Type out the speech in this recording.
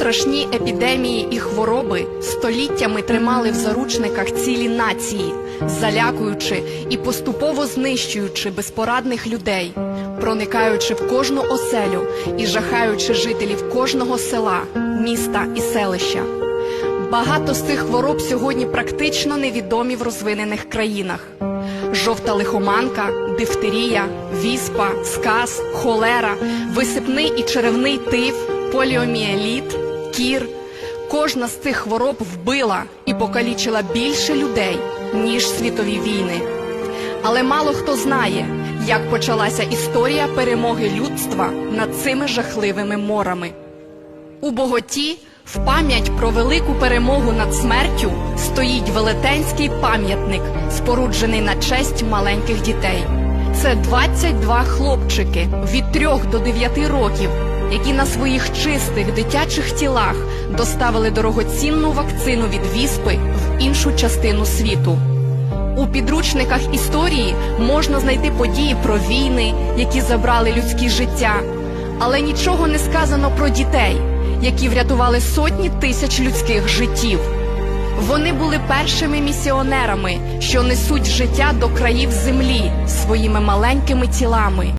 Страшні епідемії і хвороби століттями тримали в заручниках цілі нації, залякуючи і поступово знищуючи безпорадних людей, проникаючи в кожну оселю і жахаючи жителів кожного села, міста і селища. Багато з цих хвороб сьогодні практично невідомі в розвинених країнах: жовта лихоманка, дифтерія, віспа, сказ, холера, висипний і черевний тиф, поліоміеліт, кір. Кожна з цих хвороб вбила і покалічила більше людей, ніж світові війни. Але мало хто знає, як почалася історія перемоги людства над цими жахливими морами. У Боготі в пам'ять про велику перемогу над смертю стоїть велетенський пам'ятник, споруджений на честь маленьких дітей. Це 22 хлопчики від 3 до 9 років, які на своїх чистих дитячих тілах доставили дорогоцінну вакцину від віспи в іншу частину світу. У підручниках історії можна знайти події про війни, які забрали людські життя, але нічого не сказано про дітей, які врятували сотні тисяч людських життів. Вони були першими місіонерами, що несуть життя до країв землі своїми маленькими тілами.